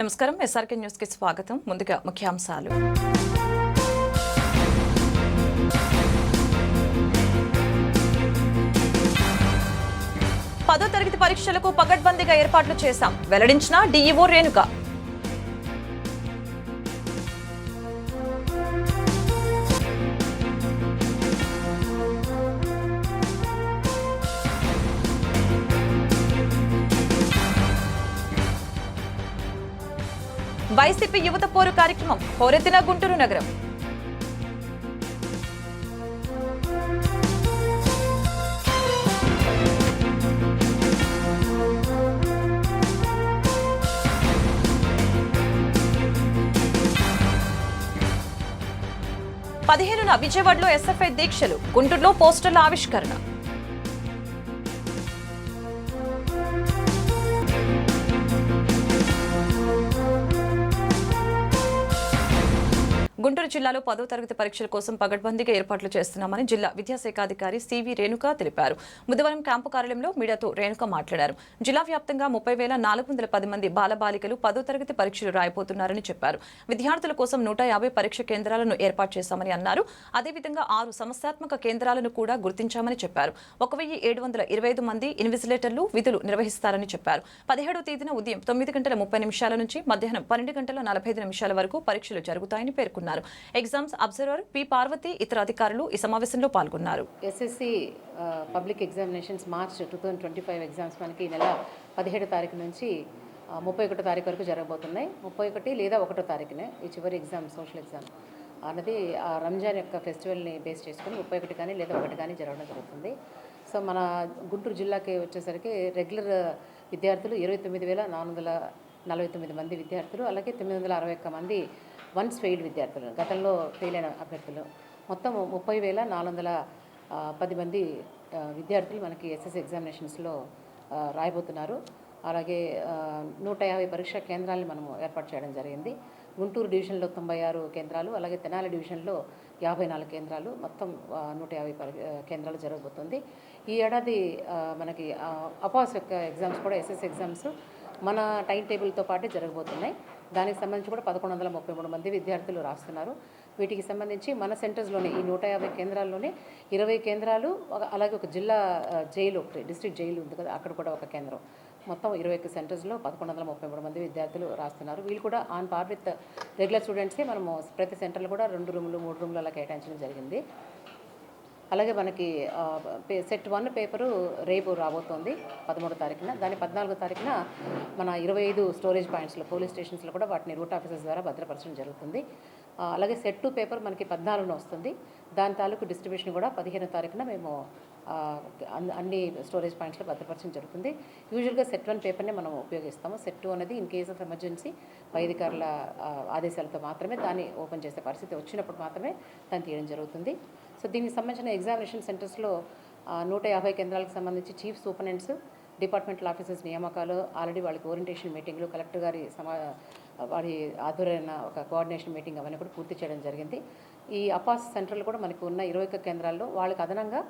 నమస్కారం. ఎస్ఆర్కే న్యూస్కి స్వాగతం. ముందుగా ముఖ్యాంశాలు. పదో తరగతి పరీక్షలకు పగడ్బందీగా ఏర్పాట్లు చేశాం. వెల్లడించిన డీఈఓ రేణుక. వైసీపీ యువత పోరు కార్యక్రమం హోరెత్తిన గుంటూరు నగరం. పదిహేనున విజయవాడలో ఎస్ఎఫ్ఐ దీక్షలు గుంటూరులో పోస్టర్ల ఆవిష్కరణ. జిల్లాలో పదో తరగతి పరీక్షల కోసం పగడ్బందీగా ఏర్పాట్లు చేస్తున్నామని జిల్లా విద్యాశాఖాధికారి సివి రేణుక తెలిపారు. బుధవారం క్యాంపు కార్యాలయంలో మీడియాతో రేణుక మాట్లాడారు. జిల్లా వ్యాప్తంగా ముప్పై వేల నాలుగు వందల పది మంది బాలబాలికలు పదో తరగతి పరీక్షలు రాయబోతున్నారని చెప్పారు. విద్యార్థుల కోసం నూట యాభై పరీక్ష కేంద్రాలను ఏర్పాటు చేశామని అన్నారు. అదేవిధంగా ఆరు సమస్యాత్మక కేంద్రాలను కూడా గుర్తించామని చెప్పారు. ఒక వెయ్యి ఏడు వందల ఇరవై ఐదు మంది ఇన్విజిలేటర్లు విధులు నిర్వహిస్తారని చెప్పారు. పదిహేడవ తేదీన ఉదయం తొమ్మిది గంటల ముప్పై నిమిషాల నుంచి మధ్యాహ్నం పన్నెండు గంటల నలభై ఐదు నిమిషాల వరకు పరీక్షలు జరుగుతాయని పేర్కొన్నారు. ఎగ్జామ్స్ అబ్జర్వర్ పి పార్వతి ఇతర అధికారులు ఈ సమావేశంలో పాల్గొన్నారు. SSC public examinations March two thousand twenty five exams మనకి ఈ నెల పదిహేడు తారీఖు నుంచి ముప్పై ఒకటో తారీఖు వరకు జరగబోతున్నాయి. ముప్పై ఒకటి లేదా ఒకటో తారీఖునే ఈ చివరి ఎగ్జామ్ సోషల్ ఎగ్జామ్ అన్నది ఆ రంజాన్ యొక్క ఫెస్టివల్ని బేస్ చేసుకుని ముప్పై ఒకటి కానీ లేదా ఒకటి కానీ జరగడం జరుగుతుంది. సో మన గుంటూరు జిల్లాకి వచ్చేసరికి రెగ్యులర్ విద్యార్థులు ఇరవై తొమ్మిది వేల నాలుగు వందల నలభై తొమ్మిది మంది విద్యార్థులు అలాగే తొమ్మిది వందల అరవై ఒక్క మంది వన్స్ ఫెయిల్డ్ విద్యార్థులు గతంలో ఫెయిల్ అయిన అభ్యర్థులు. మొత్తం ముప్పై వేల నాలుగు వందల పది మంది విద్యార్థులు మనకి ఎస్ఎస్ ఎగ్జామినేషన్స్లో రాయబోతున్నారు. అలాగే నూట యాభై పరీక్షా కేంద్రాలను మనము ఏర్పాటు చేయడం జరిగింది. గుంటూరు డివిజన్లో తొంభై ఆరు కేంద్రాలు అలాగే తెనాలి డివిజన్లో యాభై నాలుగు కేంద్రాలు. మొత్తం నూట యాభై కేంద్రాలు జరగబోతుంది. ఈ ఏడాది మనకి అపాస్ యొక్క ఎగ్జామ్స్ కూడా ఎస్ఎస్ ఎగ్జామ్స్ మన టైం టేబుల్తో పాటే జరగబోతున్నాయి. దానికి సంబంధించి కూడా పదకొండు వందల ముప్పై మూడు మంది విద్యార్థులు రాస్తున్నారు. వీటికి సంబంధించి మన సెంటర్స్లోనే ఈ నూట యాభై కేంద్రాల్లోనే ఇరవై కేంద్రాలు ఒక- అలాగే ఒక జిల్లా జైలు ఒకటి డిస్ట్రిక్ట్ జైలు ఉంది కదా అక్కడ కూడా ఒక కేంద్రం. మొత్తం ఇరవై ఒక్క సెంటర్స్లో పదకొండు వందల ముప్పై మూడు మంది విద్యార్థులు రాస్తున్నారు. వీళ్ళు కూడా ఆన్ పార్ విత్ రెగ్యులర్ స్టూడెంట్సే మనము ప్రతి సెంటర్లో కూడా రెండు రూములు మూడు రూములు అలా కేటాయించడం జరిగింది. అలాగే మనకి సెట్ వన్ పేపరు రేపు రాబోతోంది పదమూడో తారీఖున. దాని పద్నాలుగో తారీఖున మన ఇరవై ఐదు స్టోరేజ్ పాయింట్స్లో పోలీస్ స్టేషన్స్లో కూడా వాటిని రూట్ ఆఫీసర్స్ ద్వారా భద్రపరచడం జరుగుతుంది. అలాగే సెట్ టూ పేపర్ మనకి పద్నాలుగున వస్తుంది. దాని తాలూకు డిస్ట్రిబ్యూషన్ కూడా పదిహేనో తారీఖున మేము అన్ని- స్టోరేజ్ పాయింట్స్లో భద్రపరచడం జరుగుతుంది. యూజువల్గా సెట్ వన్ పేపర్నే మనం ఉపయోగిస్తాము. సెట్ టూ అనేది ఇన్ కేస్ ఆఫ్ ఎమర్జెన్సీ పై అధికారుల ఆదేశాలతో మాత్రమే దాన్ని ఓపెన్ చేసే పరిస్థితి వచ్చినప్పుడు మాత్రమే దాన్ని తీయడం జరుగుతుంది. సో దీనికి సంబంధించిన ఎగ్జామినేషన్ సెంటర్స్లో నూట యాభై కేంద్రాలకు సంబంధించి చీఫ్ సూపరింటెండెంట్స్ డిపార్ట్మెంటల్ ఆఫీసర్స్ నియామకాలు ఆల్రెడీ వాళ్ళకి ఓరియంటేషన్ మీటింగ్లు కలెక్టర్ గారి సమా వారి ఆధ్వర్యమైన ఒక కోఆర్డినేషన్ మీటింగ్ అవన్నీ కూడా పూర్తి చేయడం జరిగింది. ఈ అపాస్ సెంటర్లు కూడా మనకు ఉన్న ఇరవై ఒక్క కేంద్రాల్లో వాళ్ళకి అదనంగా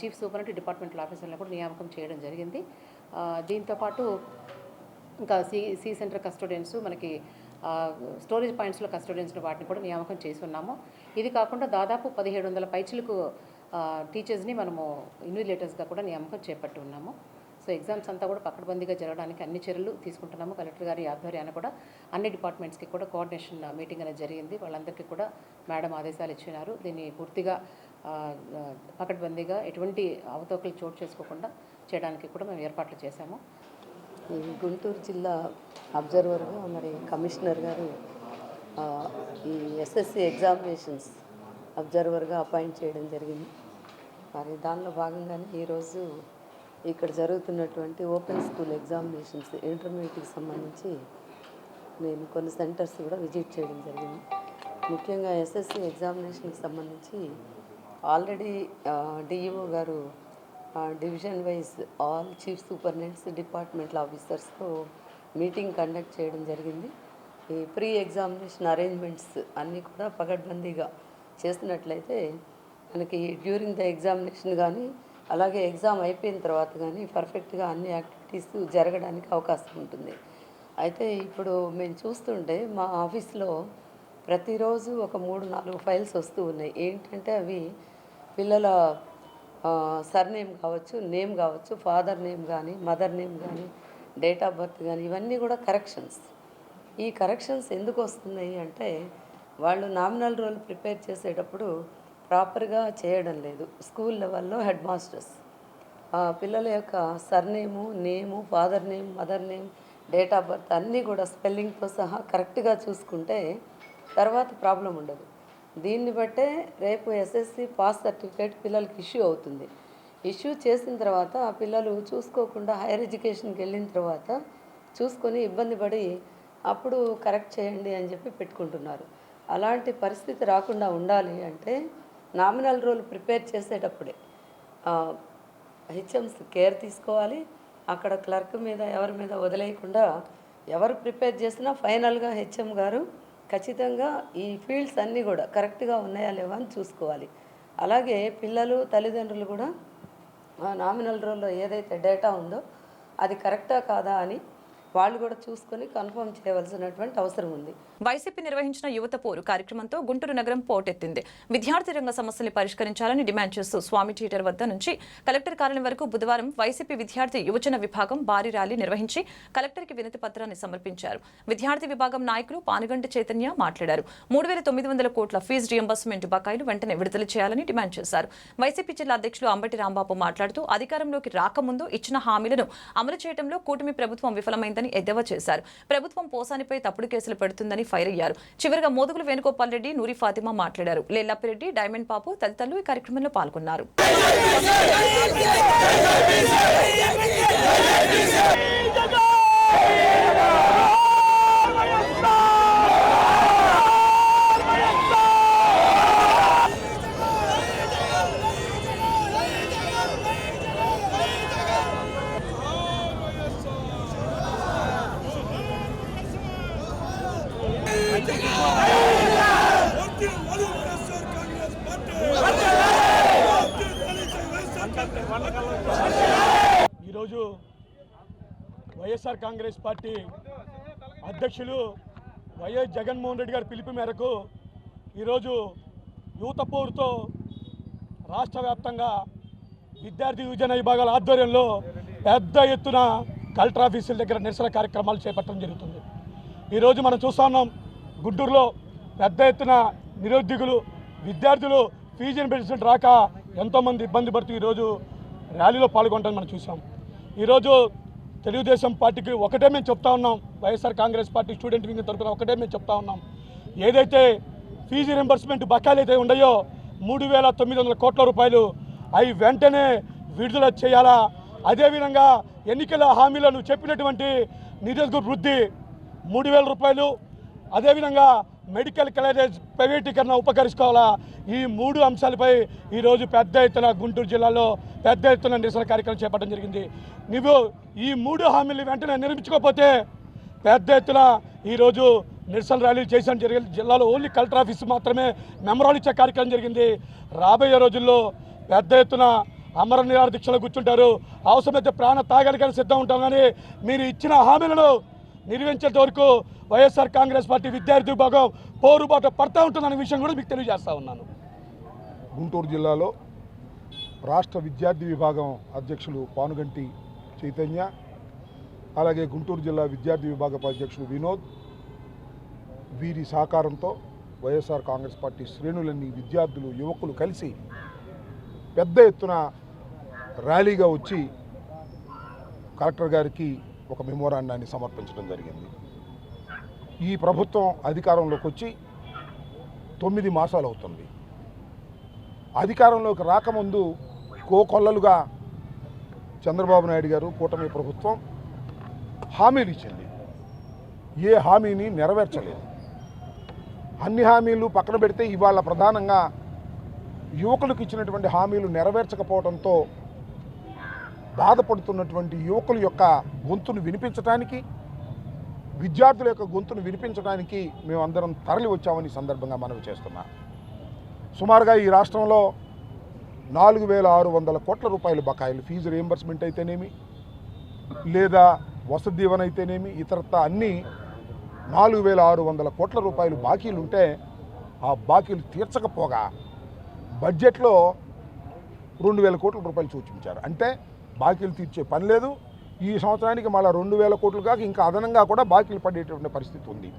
చీఫ్ సూపరింటెండెంట్ డిపార్ట్మెంటల్ ఆఫీసర్లను కూడా నియామకం చేయడం జరిగింది. దీంతోపాటు ఇంకా సి సి సెంటర్ కస్టోడియన్స్ మనకి స్టోరేజ్ పాయింట్స్లో కస్టోడియన్స్ను వాటిని కూడా నియామకం చేసి ఉన్నాము. ఇది కాకుండా దాదాపు పదిహేడు వందల పైచులకు టీచర్స్ని మనము ఇన్విలేటర్స్గా కూడా నియామకం చేపట్టి ఉన్నాము. సో ఎగ్జామ్స్ అంతా కూడా పకడ్బందీగా జరగడానికి అన్ని చర్యలు తీసుకుంటున్నాము. కలెక్టర్ గారి ఆధ్వర్యాన కూడా అన్ని డిపార్ట్మెంట్స్కి కూడా కోఆర్డినేషన్ మీటింగ్ అనేది జరిగింది. వాళ్ళందరికీ కూడా మేడం ఆదేశాలు ఇచ్చినారు. దీన్ని పూర్తిగా పకడ్బందీగా ఎటువంటి అవతోకలు చోటు చేసుకోకుండా చేయడానికి కూడా మేము ఏర్పాట్లు చేశాము. గుంటూరు జిల్లా అబ్జర్వర్గా మరి కమిషనర్ గారు ఈ ఎస్ఎస్సి ఎగ్జామినేషన్స్ అబ్జర్వర్గా అపాయింట్ చేయడం జరిగింది. మరి దానిలో భాగంగానే ఈరోజు ఇక్కడ జరుగుతున్నటువంటి ఓపెన్ స్కూల్ ఎగ్జామినేషన్స్ ఇంటర్మీడియట్కి సంబంధించి నేను కొన్ని సెంటర్స్ కూడా విజిట్ చేయడం జరిగింది. ముఖ్యంగా ఎస్ఎస్సి ఎగ్జామినేషన్కి సంబంధించి ఆల్రెడీ డిఈఓ గారు division wise all chief superintendents department ఆఫీసర్స్తో meeting conduct చేయడం జరిగింది. ఈ ప్రీ ఎగ్జామినేషన్ అరేంజ్మెంట్స్ అన్నీ కూడా పగడ్బందీగా చేస్తున్నట్లయితే మనకి డ్యూరింగ్ ద ఎగ్జామినేషన్ కానీ అలాగే ఎగ్జామ్ అయిపోయిన తర్వాత కానీ పర్ఫెక్ట్గా అన్ని యాక్టివిటీస్ జరగడానికి అవకాశం ఉంటుంది. అయితే ఇప్పుడు మేము చూస్తుంటే మా ఆఫీస్లో ప్రతిరోజు ఒక మూడు నాలుగు ఫైల్స్ వస్తూ ఉన్నాయి. ఏంటంటే అవి పిల్లల సర్నేమ్ కావచ్చు నేమ్ కావచ్చు ఫాదర్ నేమ్ కానీ మదర్ నేమ్ కానీ డేట్ ఆఫ్ బర్త్ కానీ ఇవన్నీ కూడా కరెక్షన్స్. ఈ కరెక్షన్స్ ఎందుకు వస్తున్నాయి అంటే వాళ్ళు నామినల్ రోల్ ప్రిపేర్ చేసేటప్పుడు ప్రాపర్గా చేయడం లేదు. స్కూల్ లెవెల్లో హెడ్ మాస్టర్స్. ఆ పిల్లల యొక్క surname name father name mother name date of birth అన్నీ కూడా స్పెల్లింగ్తో సహా కరెక్ట్గా చూసుకుంటే తర్వాత ప్రాబ్లం ఉండదు. దీన్ని బట్టే రేపు ఎస్ఎస్సి పాస్ సర్టిఫికేట్ పిల్లలకి ఇష్యూ అవుతుంది. ఇష్యూ చేసిన తర్వాత ఆ పిల్లలు చూసుకోకుండా హైయర్ ఎడ్యుకేషన్కి వెళ్ళిన తర్వాత చూసుకొని ఇబ్బంది పడి అప్పుడు కరెక్ట్ చేయండి అని చెప్పి పెట్టుకుంటున్నారు. అలాంటి పరిస్థితి రాకుండా ఉండాలి అంటే నామినల్ రోల్ ప్రిపేర్ చేసేటప్పుడే హెచ్ఎంస్ కేర్ తీసుకోవాలి. అక్కడ క్లర్క్ మీద ఎవరి మీద వదిలేయకుండా ఎవరు ప్రిపేర్ చేసినా ఫైనల్గా హెచ్ఎం గారు ఖచ్చితంగా ఈ ఫీల్డ్స్ అన్నీ కూడా కరెక్ట్గా ఉన్నాయా లేవా అని చూసుకోవాలి. అలాగే పిల్లలు తల్లిదండ్రులు కూడా నామినల్ రోల్లో ఏదైతే డేటా ఉందో అది కరెక్టా కాదా అని వాళ్ళు కూడా చూసుకొని కన్ఫర్మ్ చేయవలసినటువంటి అవసరం ఉంది. వైసీపీ నిర్వహించిన యువత పోరు కార్యక్రమంతో గుంటూరు నగరం పోటెత్తింది. విద్యార్థి రంగ సమస్యల్ని పరిష్కరించాలని డిమాండ్ చేస్తూ స్వామి థియేటర్ వద్ద నుంచి కలెక్టర్ కార్యాలయం వరకు బుధవారం వైసీపీ విద్యార్థి యువజన విభాగం భారీ ర్యాలీ నిర్వహించి కలెక్టర్కి వినతి పత్రాన్ని సమర్పించారు. విద్యార్థి విభాగం నాయకులు పానుగంటి చైతన్య మాట్లాడారు. మూడు వేల తొమ్మిది వందల కోట్ల ఫీజు రియంబర్స్మెంట్ బకాయిలు వెంటనే విడుదల చేయాలని డిమాండ్ చేశారు. వైసీపీ జిల్లా అధ్యక్షులు అంబటి రాంబాబు మాట్లాడుతూ అధికారంలోకి రాకముందు ఇచ్చిన హామీలను అమలు చేయడంలో కూటమి ప్రభుత్వం విఫలమైందని ఎద్దేవా చేశారు. ప్రభుత్వం పోసానిపై తప్పుడు కేసులు పెడుతుందని ఫైర్ అయ్యారు. చివరిగా మోదుగులు వేణుగోపాల్ రెడ్డి నూరి ఫాతిమా మాట్లాడారు. లేల్లాపిరెడ్డి డైమండ్ పాపు తదితరులు ఈ కార్యక్రమంలో పాల్గొన్నారు. ఈరోజు వైఎస్ఆర్ కాంగ్రెస్ పార్టీ అధ్యక్షులు వైఎస్ జగన్మోహన్ రెడ్డి గారి పిలుపు మేరకు ఈరోజు యువత పోరుతో రాష్ట్ర వ్యాప్తంగా విద్యార్థి యువజన విభాగాల ఆధ్వర్యంలో పెద్ద ఎత్తున కలెక్టర్ ఆఫీసుల దగ్గర నిరసన కార్యక్రమాలు చేపట్టడం జరుగుతుంది. ఈరోజు మనం చూస్తా ఉన్నాం గుంటూరులో పెద్ద ఎత్తున నిరుద్యోగులు విద్యార్థులు ఫీజు రియంబర్స్మెంట్ రాక ఎంతోమంది ఇబ్బంది పడుతూ ఈరోజు ర్యాలీలో పాల్గొనడం మనం చూసాం. ఈరోజు తెలుగుదేశం పార్టీకి ఒకటే మేము చెప్తా ఉన్నాం. YSR Congress party student wing తరపున ఒకటే మేము చెప్తా ఉన్నాం. ఏదైతే ఫీజు రింబర్స్మెంట్ బకాయిలు అయితే ఉన్నాయో మూడు వేల తొమ్మిది వందల కోట్ల రూపాయలు అవి వెంటనే విడుదల చేయాలా? అదేవిధంగా ఎన్నికల హామీలను చెప్పినటువంటి నిరుద్యోగ వృద్ధి మూడు వేల రూపాయలు అదేవిధంగా మెడికల్ కాలేజెస్ ప్రైవేటీకరణ ఉపకరించుకోవాలా ఈ మూడు అంశాలపై ఈరోజు పెద్ద ఎత్తున గుంటూరు జిల్లాలో పెద్ద ఎత్తున నిరసన కార్యక్రమం చేపట్టడం జరిగింది. నువ్వు ఈ మూడు హామీలు వెంటనే నిర్మించుకోకపోతే పెద్ద ఎత్తున ఈరోజు నిరసన ర్యాలీ చేసిన జరిగింది. జిల్లాలో ఓన్లీ కలెక్టర్ ఆఫీస్ మాత్రమే మెమరాల్ ఇచ్చే కార్యక్రమం జరిగింది. రాబోయే రోజుల్లో పెద్ద ఎత్తున అమర నిరాహార దీక్షలో కూర్చుంటారు అవసరమైతే ప్రాణ తాగలికని సిద్ధం ఉంటాం కానీ మీరు ఇచ్చిన హామీలను నిర్వహించేంత వరకు వైఎస్ఆర్ కాంగ్రెస్ పార్టీ విద్యార్థి విభాగం పోరుబాట పడతా ఉంటుందనే విషయం కూడా మీకు తెలియజేస్తా ఉన్నాను. గుంటూరు జిల్లాలో రాష్ట్ర విద్యార్థి విభాగం అధ్యక్షులు పానుగంటి చైతన్య అలాగే గుంటూరు జిల్లా విద్యార్థి విభాగ అధ్యక్షుడు వినోద్ వీరి సహకారంతో వైఎస్ఆర్ కాంగ్రెస్ పార్టీ శ్రేణులన్నీ విద్యార్థులు యువకులు కలిసి పెద్ద ఎత్తున ర్యాలీగా వచ్చి కలెక్టర్ గారికి ఒక మెమోరాండాన్ని సమర్పించడం జరిగింది. ఈ ప్రభుత్వం అధికారంలోకి వచ్చి తొమ్మిది మాసాలు అవుతుంది. అధికారంలోకి రాకముందు కోకొల్లలుగా చంద్రబాబు నాయుడు గారు కూటమి ప్రభుత్వం హామీలు ఇచ్చింది. ఏ హామీని నెరవేర్చలేదు. అన్ని హామీలు పక్కన పెడితే ఇవాళ ప్రధానంగా యువకులకు ఇచ్చినటువంటి హామీలు నెరవేర్చకపోవడంతో బాధపడుతున్నటువంటి యువకుల యొక్క గొంతును వినిపించడానికి విద్యార్థుల యొక్క గొంతును వినిపించడానికి మేమందరం తరలి వచ్చామని సందర్భంగా మనవి చేస్తున్నాం. సుమారుగా ఈ రాష్ట్రంలో నాలుగు వేల ఆరు వందల కోట్ల రూపాయల బకాయిలు ఫీజు రియంబర్స్మెంట్ అయితేనేమి లేదా వసతి దీవెన అయితేనేమి ఇతరత్త అన్నీ నాలుగు వేల ఆరు వందల కోట్ల రూపాయలు బాకీలు ఉంటే ఆ బాకీలు తీర్చకపోగా బడ్జెట్లో రెండు వేల కోట్ల రూపాయలు సూచించారు. అంటే బాకీలు తీర్చే పని లేదు. ఈ సంవత్సరానికి మళ్ళీ రెండు వేల కోట్లు కాక ఇంకా అదనంగా కూడా బాకీలు పడేటువంటి పరిస్థితి ఉంది.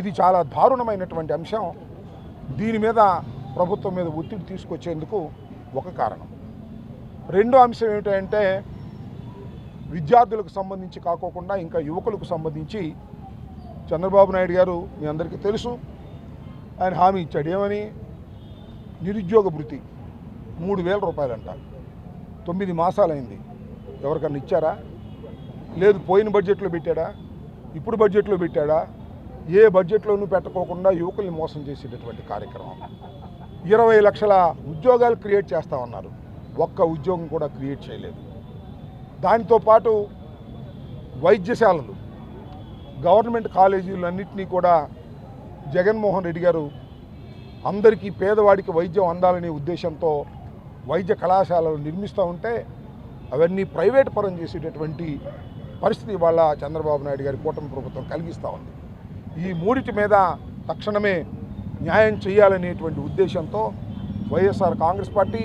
ఇది చాలా దారుణమైనటువంటి అంశం. దీని మీద ప్రభుత్వం మీద ఒత్తిడి తీసుకొచ్చేందుకు ఒక కారణం. రెండో అంశం ఏమిటంటే విద్యార్థులకు సంబంధించి కాకోకుండా ఇంకా యువకులకు సంబంధించి చంద్రబాబు నాయుడు గారు మీ అందరికీ తెలుసు. ఆయన హామీ ఇచ్చాడు. ఏమని? నిరుద్యోగ భృతి. మూడు వేల రూపాయలు అంటారు తొమ్మిది మాసాలైంది. ఎవరికన్నా ఇచ్చారా? లేదు పోయిన బడ్జెట్లో పెట్టాడా? ఇప్పుడు బడ్జెట్లో పెట్టాడా? ఏ బడ్జెట్లోనూ పెట్టకోకుండా యువకుల్ని మోసం చేసేటటువంటి కార్యక్రమం. ఇరవై లక్షల ఉద్యోగాలు క్రియేట్ చేస్తా ఉన్నారు. ఒక్క ఉద్యోగం కూడా క్రియేట్ చేయలేదు. దానితో పాటు వైద్యశాలలు గవర్నమెంట్ కాలేజీలన్నింటినీ కూడా జగన్మోహన్ రెడ్డి గారు అందరికీ పేదవాడికి వైద్యం అందాలనే ఉద్దేశంతో వైద్య కళాశాలలు నిర్మిస్తూ ఉంటే అవన్నీ ప్రైవేట్ పరం చేసేటటువంటి పరిస్థితి ఇవాళ చంద్రబాబు నాయుడు గారి కూటమి ప్రభుత్వం కలిగిస్తూ ఉంది. ఈ మూడిటి మీద తక్షణమే న్యాయం చేయాలనేటువంటి ఉద్దేశంతో వైఎస్ఆర్ కాంగ్రెస్ పార్టీ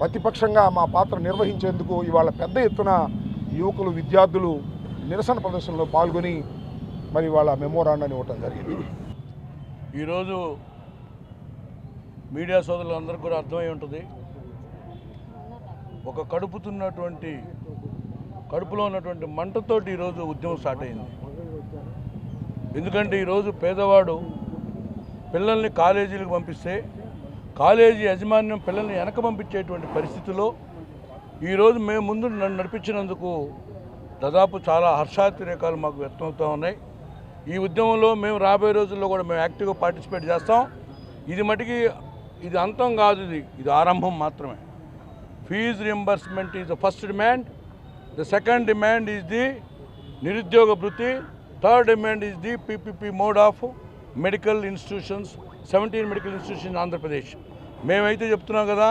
ప్రతిపక్షంగా మా పాత్ర నిర్వహించేందుకు ఇవాళ పెద్ద ఎత్తున యువకులు విద్యార్థులు నిరసన ప్రదర్శనలో పాల్గొని మరి వాళ్ళ మెమోరాండాన్ని ఇవ్వటం జరిగింది. ఈరోజు మీడియా సోదరులందరికీ కూడా అర్థమై ఉంటుంది. ఒక కడుపుతున్నటువంటి కడుపులో ఉన్నటువంటి మంటతోటి ఈరోజు ఉద్యమం స్టార్ట్ అయింది. ఎందుకంటే ఈరోజు పేదవాడు పిల్లల్ని కాలేజీలకు పంపిస్తే కాలేజీ యాజమాన్యం పిల్లల్ని వెనక పంపించేటువంటి పరిస్థితిలో ఈరోజు మేము ముందు నన్ను నడిపించినందుకు దాదాపు చాలా హర్షాతిరేకాలు మాకు వ్యక్తమవుతూ ఉన్నాయి. ఈ ఉద్యమంలో మేము రాబోయే రోజుల్లో కూడా మేము యాక్టివ్గా పార్టిసిపేట్ చేస్తాం. ఇది మటుకి ఇది అంతం కాదు ఇది. ఇది ఆరంభం మాత్రమే. Fee reimbursement is the first demand. The second demand is the నిరుద్యోగ భృతి third demand is the PPP mode of medical institutions. Seventeen medical institution Andhra Pradesh. మేమైతే చెప్తున్నాం కదా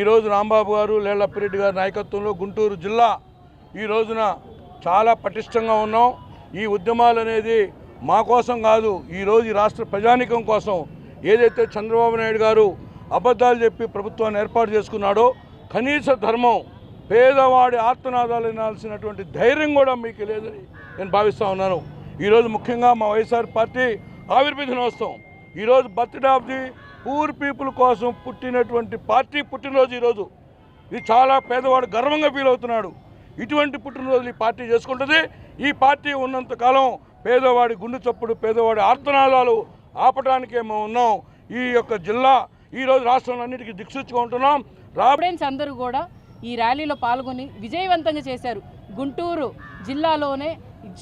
ఈరోజు రాంబాబు గారు లేళ్ళప్పిరెడ్డి గారి నాయకత్వంలో గుంటూరు జిల్లా ఈ రోజున చాలా పటిష్టంగా ఉన్నాం. ఈ ఉద్యమాలు అనేది మా కోసం కాదు ఈరోజు ఈ రాష్ట్ర ప్రజానికం కోసం ఏదైతే చంద్రబాబు నాయుడు గారు అబద్ధాలు చెప్పి ప్రభుత్వాన్ని ఏర్పాటు చేసుకున్నాడో కనీస ధర్మం పేదవాడి ఆత్మనాదాలు వినాల్సినటువంటి ధైర్యం కూడా మీకు లేదని నేను భావిస్తూ ఉన్నాను. ఈరోజు ముఖ్యంగా మా వైఎస్ఆర్ పార్టీ ఆవిర్భావ దినోత్సవం. ఈరోజు birthday of the poor people కోసం పుట్టినటువంటి పార్టీ పుట్టినరోజు ఈరోజు ఇది చాలా పేదవాడు గర్వంగా ఫీల్ అవుతున్నాడు. ఇటువంటి పుట్టినరోజులు ఈ పార్టీ చేసుకుంటుంది. ఈ పార్టీ ఉన్నంతకాలం పేదవాడి గుండె చప్పుడు పేదవాడి ఆర్తనాదాలు ఆపడానికే మేము ఉన్నాం. ఈ యొక్క జిల్లా ఈరోజు రాష్ట్రంలో అన్నిటికీ దిక్సూచిగా ఉంటున్నాం. అందరూ కూడా ఈ ర్యాలీలో పాల్గొని విజయవంతంగా చేశారు. గుంటూరు జిల్లాలోనే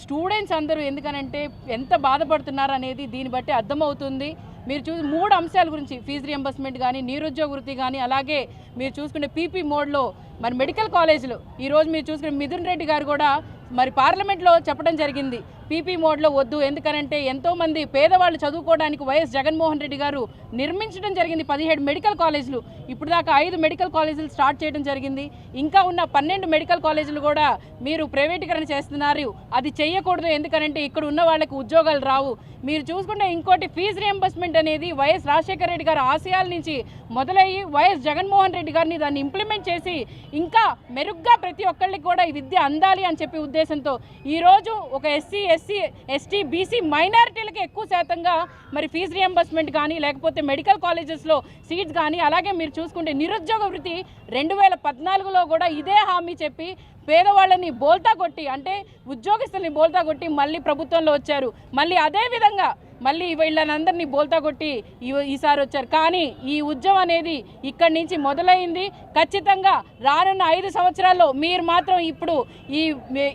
స్టూడెంట్స్ అందరూ ఎందుకనంటే ఎంత బాధపడుతున్నారు అనేది దీన్ని బట్టి అర్థమవుతుంది. మీరు చూ మూడు అంశాల గురించి ఫీజు రియంబర్స్మెంట్ కానీ నిరుద్యోగ వృత్తి కానీ అలాగే మీరు చూసుకునే పీపీ మోడ్లో మరి మెడికల్ కాలేజీలు. ఈరోజు మీరు చూసుకునే మిథున్ రెడ్డి గారు కూడా మరి పార్లమెంట్లో చెప్పడం జరిగింది. పీపీ మోడ్లో వద్దు. ఎందుకనంటే ఎంతోమంది పేదవాళ్ళు చదువుకోవడానికి వైఎస్ జగన్మోహన్ రెడ్డి గారు నిర్మించడం జరిగింది పదిహేడు మెడికల్ కాలేజీలు. ఇప్పుడు దాకా ఐదు మెడికల్ కాలేజీలు స్టార్ట్ చేయడం జరిగింది. ఇంకా ఉన్న పన్నెండు మెడికల్ కాలేజీలు కూడా మీరు ప్రైవేటీకరణ చేస్తున్నారు. అది చేయకూడదు ఎందుకనంటే ఇక్కడ ఉన్న వాళ్ళకి ఉద్యోగాలు రావు. మీరు చూసుకుంటే ఇంకోటి ఫీజు రియంబర్స్మెంట్ అనేది వైఎస్ రాజశేఖర రెడ్డి గారి ఆశయాల నుంచి మొదలయ్యి వైఎస్ జగన్మోహన్ రెడ్డి గారిని దాన్ని ఇంప్లిమెంట్ చేసి ఇంకా మెరుగ్గా ప్రతి ఒక్కళ్ళకి కూడా ఈ విద్య అందాలి అని చెప్పి ఉద్దేశంతో ఈరోజు ఒక S C S C S T B C మైనారిటీలకి ఎక్కువ శాతంగా మరి ఫీజు రియంబర్స్మెంట్ కానీ లేకపోతే మెడికల్ కాలేజెస్లో సీట్స్ కానీ అలాగే మీరు చూసుకుంటే నిరుద్యోగ వృత్తి రెండు వేల పద్నాలుగులో కూడా ఇదే హామీ చెప్పి పేదవాళ్ళని బోల్తా కొట్టి అంటే ఉద్యోగస్తుల్ని బోల్తా కొట్టి మళ్ళీ ప్రభుత్వంలో వచ్చారు. మళ్ళీ అదే విధంగా మళ్ళీ వీళ్ళనందరినీ బోల్తా కొట్టి ఈ- ఈసారి వచ్చారు. కానీ ఈ ఉద్యమం అనేది ఇక్కడి నుంచి మొదలైంది. ఖచ్చితంగా రానున్న ఐదు సంవత్సరాల్లో మీరు మాత్రం ఇప్పుడు ఈ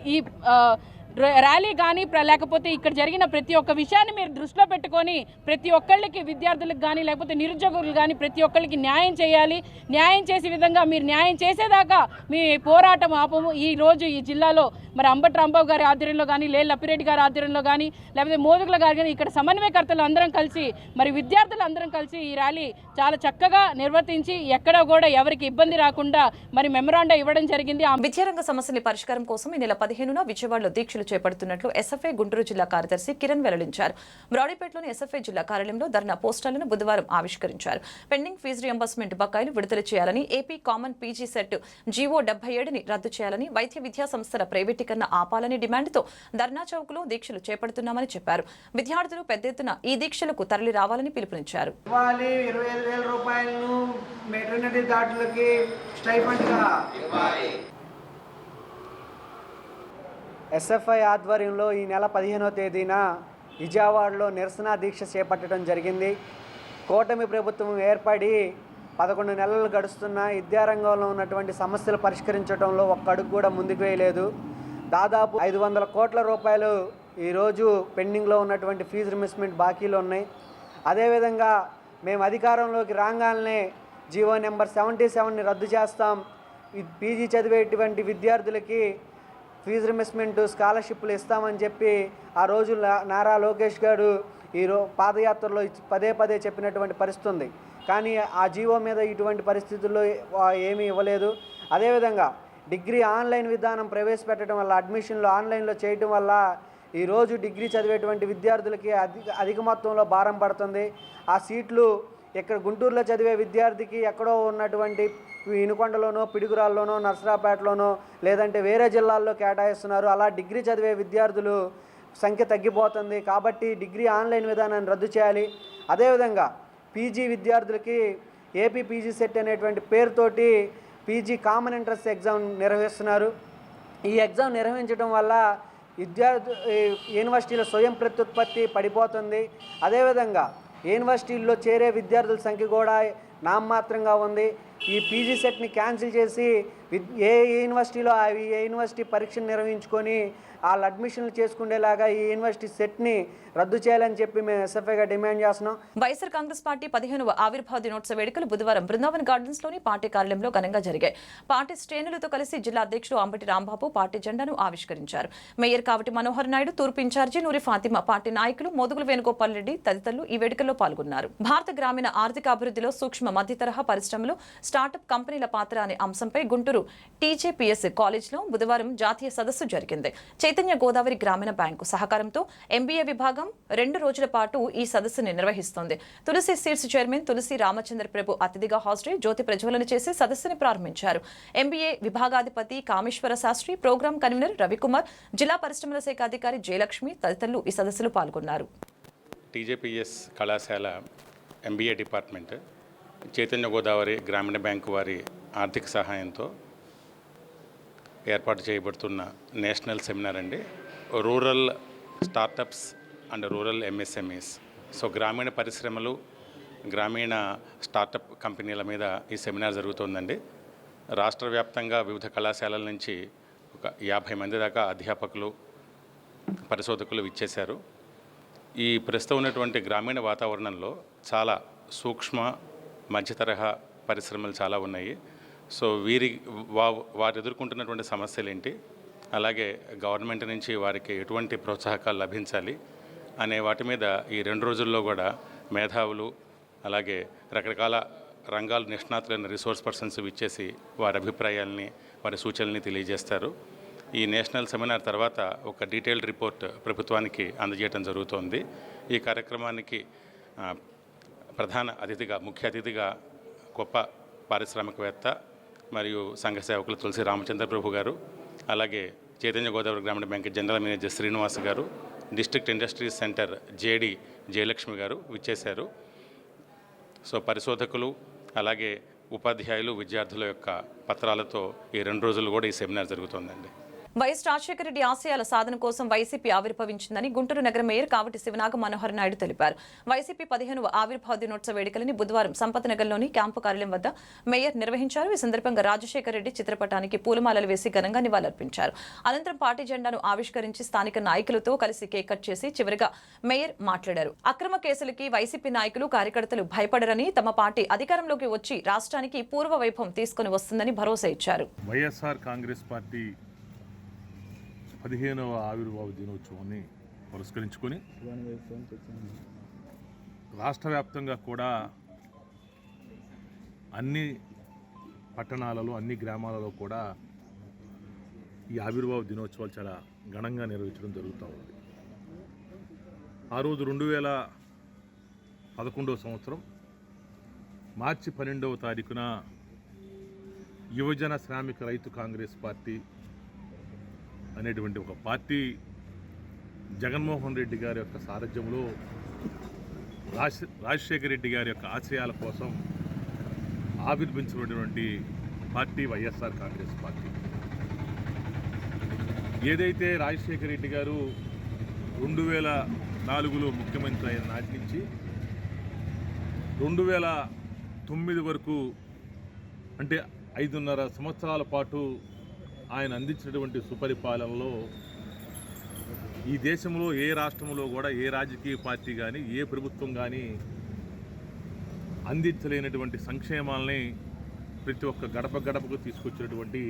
ఈ ర్యాలీ కానీ లేకపోతే ఇక్కడ జరిగిన ప్రతి ఒక్క విషయాన్ని మీరు దృష్టిలో పెట్టుకొని ప్రతి ఒక్కళ్ళకి విద్యార్థులకు కానీ లేకపోతే నిరుద్యోగులు కానీ ప్రతి ఒక్కళ్ళకి న్యాయం చేయాలి. న్యాయం చేసే విధంగా మీరు న్యాయం చేసేదాకా మీ పోరాటం ఆపము. ఈ రోజు ఈ జిల్లాలో మరి అంబటి రాంబాబు గారి ఆధ్వర్యంలో కానీ లే లప్పిరెడ్డి గారి ఆధ్వర్యంలో కానీ లేకపోతే మోదుగుల గారు కానీ ఇక్కడ సమన్వయకర్తలు అందరం కలిసి మరి విద్యార్థులు అందరం కలిసి ఈ ర్యాలీ చాలా చక్కగా నిర్వర్తించి ఎక్కడ కూడా ఎవరికి ఇబ్బంది రాకుండా మరి మెమరాండా ఇవ్వడం జరిగింది. ఆ విద్యారంగ సమస్యల పరిష్కారం కోసం ఈ నెల పదిహేనున విజయవాడలో దీక్షలు చేపడుతున్నట్లు ఎస్ఎఫ్ఐ గుంటూరు జిల్లా కార్యదర్శి కిరణ్ వెల్లడించారు. బ్రాడీపేటలోని ఎస్ఎఫ్ఐ జిల్లా కార్యాలయంలో ధర్నా పోస్టర్లను బుధవారం ఆవిష్కరించారు. పెండింగ్ ఫీజు రియంబర్స్మెంట్ బకాయిలు విడుదల చేయాలని AP common PG set GO డెబ్బై ఏడుని రద్దు చేయాలని వైద్య విద్యా సంస్థల ప్రైవేటీకరణ ఆపాలని డిమాండ్తో ధర్నా చౌక్లో దీక్షలు చేపడుతున్నామని చెప్పారు. విద్యార్థులు పెద్ద ఎత్తున ఈ దీక్షలకు తరలి రావాలని పిలుపునిచ్చారు. రూపాయలను మెటర్నిటీ దాడులకి స్టైఫండ్గా ఎస్ఎఫ్ఐ ఆధ్వర్యంలో ఈ నెల పదిహేనో తేదీన విజయవాడలో నిరసన దీక్ష చేపట్టడం జరిగింది. కూటమి ప్రభుత్వం ఏర్పడి పదకొండు నెలలు గడుస్తున్న విద్యారంగంలో ఉన్నటువంటి సమస్యలు పరిష్కరించడంలో ఒక్క అడుగు కూడా ముందుకు వేయలేదు. దాదాపు ఐదు వందల కోట్ల రూపాయలు ఈరోజు పెండింగ్లో ఉన్నటువంటి ఫీజు రిమిస్మెంట్ బాకీలు ఉన్నాయి. అదేవిధంగా మేము అధికారంలోకి రాగానే జీవో నెంబర్ సెవెంటీ సెవెన్ని రద్దు చేస్తాం. ఈ పీజీ చదివేటువంటి విద్యార్థులకి ఫీజు రిమెస్మెంట్ స్కాలర్షిప్లు ఇస్తామని చెప్పి ఆ రోజు నారా లోకేష్ గారు ఈ రో పాదయాత్రలో పదే పదే చెప్పినటువంటి పరిస్థితి ఉంది. కానీ ఆ జీవో మీద ఇటువంటి పరిస్థితుల్లో ఏమీ ఇవ్వలేదు. అదేవిధంగా డిగ్రీ ఆన్లైన్ విధానం ప్రవేశపెట్టడం వల్ల అడ్మిషన్లు ఆన్లైన్లో చేయటం వల్ల ఈరోజు డిగ్రీ చదివేటువంటి విద్యార్థులకి అధిక అధిక మొత్తంలో భారం పడుతుంది. ఆ సీట్లు ఇక్కడ గుంటూరులో చదివే విద్యార్థికి ఎక్కడో ఉన్నటువంటి ఇనుకొండలోనో పిడుగురాల్లోనో నర్సరాపేటలోనో లేదంటే వేరే జిల్లాల్లో కేటాయిస్తున్నారు. అలా డిగ్రీ చదివే విద్యార్థులు సంఖ్య తగ్గిపోతుంది. కాబట్టి డిగ్రీ ఆన్లైన్ విధానాన్ని రద్దు చేయాలి. అదేవిధంగా పీజీ విద్యార్థులకి ఏపీ పీజీ సెట్ అనేటువంటి పేరుతోటి పీజీ కామన్ ఎంట్రన్స్ ఎగ్జామ్ నిర్వహిస్తున్నారు. ఈ ఎగ్జామ్ నిర్వహించడం వల్ల విద్యార్థి యూనివర్సిటీల యూనివర్సిటీలో స్వయం ప్రత్యుత్పత్తి పడిపోతుంది. అదేవిధంగా యూనివర్సిటీల్లో చేరే విద్యార్థుల సంఖ్య కూడా నామమాత్రంగా ఉంది. ఈ పీజీ సెట్ని క్యాన్సిల్ చేసి ఏ యూనివర్సిటీలో అవి ఏ యూనివర్సిటీ పరీక్షను నిర్వహించుకొని వాళ్ళు అడ్మిషన్లు చేసుకునేలాగా ఈ యూనివర్సిటీ సెట్ని రద్దు చేయాలని చెప్పి మేము ఎస్ఎఫ్ఐగా డిమాండ్ చేస్తున్నాం. వైఎస్ఆర్ కాంగ్రెస్ పార్టీ పదిహేనవ ఆవిర్భావ దినోత్సవ వేడుకలు బుధవారం బృందావన్ గార్డెన్స్లోని పార్టీ కార్యాలయంలో ఘనంగా జరిగాయి. పార్టీ శ్రేణులతో కలిసి జిల్లా అధ్యక్షుడు అంబటి రాంబాబు పార్టీ జెండాను ఆవిష్కరించారు. మేయర్ కావటి మనోహర్ నాయుడు తూర్పు ఇన్ఛార్జి నూరి ఫాతిమా పార్టీ నాయకులు మోదుగుల వేణుగోపాల్ రెడ్డి తదితరులు ఈ వేడుకల్లో పాల్గొన్నారు. భారత గ్రామీణ ఆర్థిక అభివృద్ధిలో సూక్ష్మ మధ్య తరహా పరిశ్రమలు స్టార్టప్ కంపెనీల పాత్ర అనే అంశంపై గుంటూరు టీజేపీఎస్ కాలేజ్లో బుధవారం జాతీయ సదస్సు జరిగింది. చైతన్య గోదావరి గ్రామీణ బ్యాంకు సహకారంతో ఎంబీఏ విభాగం రెండు రోజుల పాటు ఈ సదస్సుని నిర్వహిస్తోంది. తులసి సీట్స్ చైర్మన్ తులసి రామచంద్ర ప్రభు అతిథిగా హాజరై జ్యోతి ప్రజ్వలన చేసి సదస్సును ప్రారంభించారు. ఎంబీఏ విభాగాధిపతి కామేశ్వర శాస్త్రి ప్రోగ్రాం కన్వీనర్ రవికుమార్ జిల్లా పరిశ్రమల శాఖ అధికారి జయలక్ష్మి తదితరులు ఈ సదస్సులో పాల్గొన్నారు. టీజేపీఎస్ కళాశాల ఎంబీఏ డిపార్ట్మెంట్ చైతన్య గోదావరి గ్రామీణ బ్యాంకు వారి ఆర్థిక సహాయంతో ఏర్పాటు చేయబడుతున్న నేషనల్ సెమినార్ అండి. Rural startups and rural MSMEs so గ్రామీణ పరిశ్రమలు గ్రామీణ స్టార్టప్ కంపెనీల మీద ఈ సెమినార్ జరుగుతోందండి. రాష్ట్ర వ్యాప్తంగా వివిధ కళాశాలల నుంచి ఒక యాభై మంది దాకా అధ్యాపకులు పరిశోధకులు ఇచ్చేశారు ఈ ప్రస్తుతం ఉన్నటువంటి గ్రామీణ వాతావరణంలో చాలా సూక్ష్మ మధ్య తరహా పరిశ్రమలు చాలా ఉన్నాయి. సో వీరి వా వారు ఎదుర్కొంటున్నటువంటి సమస్యలు ఏంటి? అలాగే గవర్నమెంట్ నుంచి వారికి ఎటువంటి ప్రోత్సాహకాలు లభించాలి? అనే వాటి మీద ఈ రెండు రోజుల్లో కూడా మేధావులు అలాగే రకరకాల రంగాలు నిష్ణాతులైన రిసోర్స్ పర్సన్స్ ఇచ్చేసి వారి అభిప్రాయాల్ని వారి సూచనల్ని తెలియజేస్తారు. ఈ నేషనల్ సెమినార్ తర్వాత ఒక డీటెయిల్డ్ రిపోర్ట్ ప్రభుత్వానికి అందజేయడం జరుగుతోంది. ఈ కార్యక్రమానికి ప్రధాన అతిథిగా ముఖ్య అతిథిగా గొప్ప పారిశ్రామికవేత్త మరియు సంఘ సేవకులు తులసి రామచంద్ర ప్రభు గారు అలాగే చైతన్య గోదావరి గ్రామీణ బ్యాంక్ జనరల్ మేనేజర్ శ్రీనివాస్ గారు district industries centre JD Jayalakshmi గారు విచ్చేశారు. సో పరిశోధకులు అలాగే ఉపాధ్యాయులు విద్యార్థుల యొక్క పత్రాలతో ఈ రెండు రోజులు కూడా ఈ సెమినార్ జరుగుతోందండి. వైఎస్ రాజశేఖర రెడ్డి ఆశయాల సాధన కోసం వైసీపీ ఆవిర్భవించిందని గుంటూరు నగర మేయర్ కావటి శివనాగ మనోహర్ నాయుడు తెలిపారు. వైసీపీ పదిహేను ఆవిర్భావ దినోత్సవ వేడుకలని బుధవారం సంపత్ నగర్లోని క్యాంపు కార్యాలయం వద్ద మేయర్ నిర్వహించారు. ఈ సందర్భంగా రాజశేఖర రెడ్డి చిత్రపటానికి పూలమాలలు వేసి ఘనంగా నివాళులర్పించారు. అనంతరం పార్టీ జెండాను ఆవిష్కరించి స్థానిక నాయకులతో కలిసి కేక్ కట్ చేసి చివరిగా మేయర్ మాట్లాడారు. అక్రమ కేసులకి వైసీపీ నాయకులు కార్యకర్తలు భయపడరని తమ పార్టీ అధికారంలోకి వచ్చి రాష్ట్రానికి పూర్వ వైభవం తీసుకుని వస్తుందని భరోసా ఇచ్చారు. వైఎస్ఆర్ కాంగ్రెస్ పార్టీ పదిహేనవ ఆవిర్భావ దినోత్సవాన్ని పురస్కరించుకొని రాష్ట్ర వ్యాప్తంగా కూడా అన్ని పట్టణాలలో అన్ని గ్రామాలలో కూడా ఈ ఆవిర్భావ దినోత్సవాలు చాలా ఘనంగా నిర్వహించడం జరుగుతూ ఉంది. ఆ రోజు రెండు వేల పదకొండవ సంవత్సరం మార్చి పన్నెండవ తారీఖున యువజన శ్రామిక రైతు కాంగ్రెస్ పార్టీ అనేటువంటి ఒక పార్టీ జగన్మోహన్ రెడ్డి గారి యొక్క సారథ్యంలో రాజ రాజశేఖర రెడ్డి గారి యొక్క ఆశయాల కోసం ఆవిర్భించినటువంటి పార్టీ వైఎస్ఆర్ కాంగ్రెస్ పార్టీ. ఏదైతే రాజశేఖర రెడ్డి గారు రెండు వేల నాలుగులో ముఖ్యమంత్రి అయిన నాటి నుంచి రెండు వేల తొమ్మిది వరకు అంటే ఐదున్నర సంవత్సరాల పాటు ఆయన అందించినటువంటి సుపరిపాలనలో ఈ దేశంలో ఏ రాష్ట్రంలో కూడా ఏ రాజకీయ పార్టీ కానీ ఏ ప్రభుత్వం కానీ అందించలేనటువంటి సంక్షేమాలని ప్రతి ఒక్క గడప గడపకు తీసుకొచ్చినటువంటి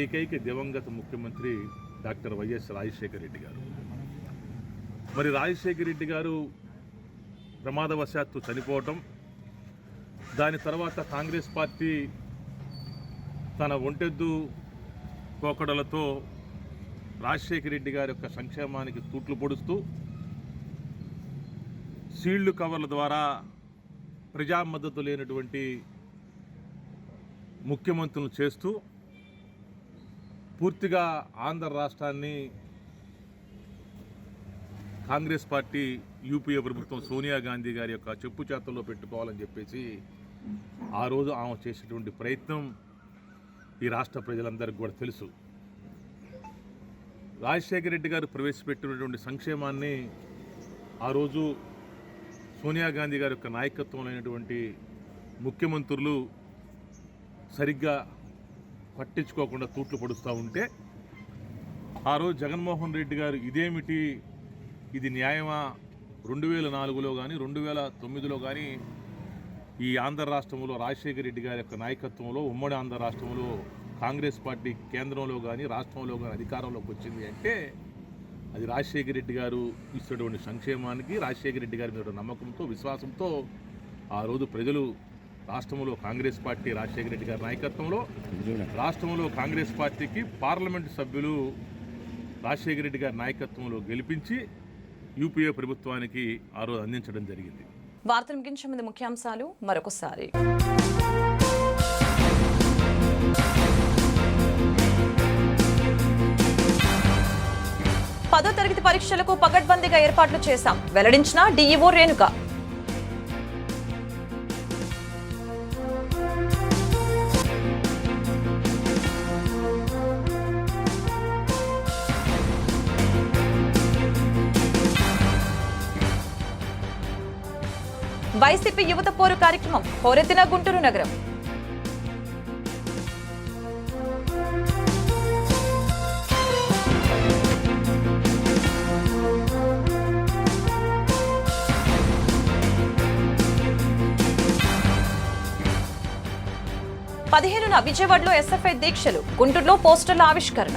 ఏకైక దివంగత ముఖ్యమంత్రి డాక్టర్ వైఎస్ రాజశేఖర రెడ్డి గారు. మరి రాజశేఖర రెడ్డి గారు ప్రమాదవశాత్తు చనిపోవటం దాని తర్వాత కాంగ్రెస్ పార్టీ తన ఒంటెద్దు పోకడలతో రాజశేఖర రెడ్డి గారి యొక్క సంక్షేమానికి తూట్లు పొడుస్తూ సీళ్ళు కవర్ల ద్వారా ప్రజా మద్దతు లేనటువంటి ముఖ్యమంత్రులు చేస్తూ పూర్తిగా ఆంధ్ర రాష్ట్రాన్ని కాంగ్రెస్ పార్టీ యూపీఏ ప్రభుత్వం సోనియా గాంధీ గారి యొక్క చెప్పు చేతల్లో పెట్టుకోవాలని చెప్పేసి ఆ రోజు ఆమె చేసినటువంటి ప్రయత్నం ఈ రాష్ట్ర ప్రజలందరికీ కూడా తెలుసు. రాజశేఖర రెడ్డి గారు ప్రవేశపెట్టినటువంటి సంక్షేమాన్ని ఆ రోజు సోనియా గాంధీ గారి యొక్క నాయకత్వంలోనటువంటి ముఖ్యమంత్రులు సరిగ్గా పట్టించుకోకుండా తూట్లు పడుస్తూ ఉంటే ఆ రోజు జగన్మోహన్ రెడ్డి గారు ఇదేమిటి? ఇది న్యాయమా? రెండు వేల నాలుగులో కానీ రెండు వేల తొమ్మిదిలో కానీ ఈ ఆంధ్ర రాష్ట్రంలో రాజశేఖర రెడ్డి గారి యొక్క నాయకత్వంలో ఉమ్మడి ఆంధ్ర రాష్ట్రంలో కాంగ్రెస్ పార్టీ కేంద్రంలో కానీ రాష్ట్రంలో కానీ అధికారంలోకి వచ్చింది అంటే అది రాజశేఖర రెడ్డి గారు ఇస్తున్నటువంటి సంక్షేమానికి రాజశేఖర రెడ్డి గారి మీద నమ్మకంతో విశ్వాసంతో ఆ రోజు ప్రజలు రాష్ట్రంలో కాంగ్రెస్ పార్టీ రాజశేఖర రెడ్డి గారి నాయకత్వంలో రాష్ట్రంలో కాంగ్రెస్ పార్టీకి పార్లమెంటు సభ్యులు రాజశేఖర రెడ్డి గారి నాయకత్వంలో గెలిపించి యూపీఏ ప్రభుత్వానికి ఆ రోజు అందించడం జరిగింది. వార్తలు ముగించే ముందు ముఖ్యాంశాలు మరొకసారి. పదో తరగతి పరీక్షలకు పగడ్బందీగా ఏర్పాట్లు చేశాం. వెల్లడించిన డీఈఓ రేణుక. వైసీపీ యువత పోరు కార్యక్రమం హోరెత్తిన గుంటూరు నగరం. పదిహేనున విజయవాడలో ఎస్ఎఫ్ఐ దీక్షలు గుంటూరులో పోస్టర్ల ఆవిష్కరణ.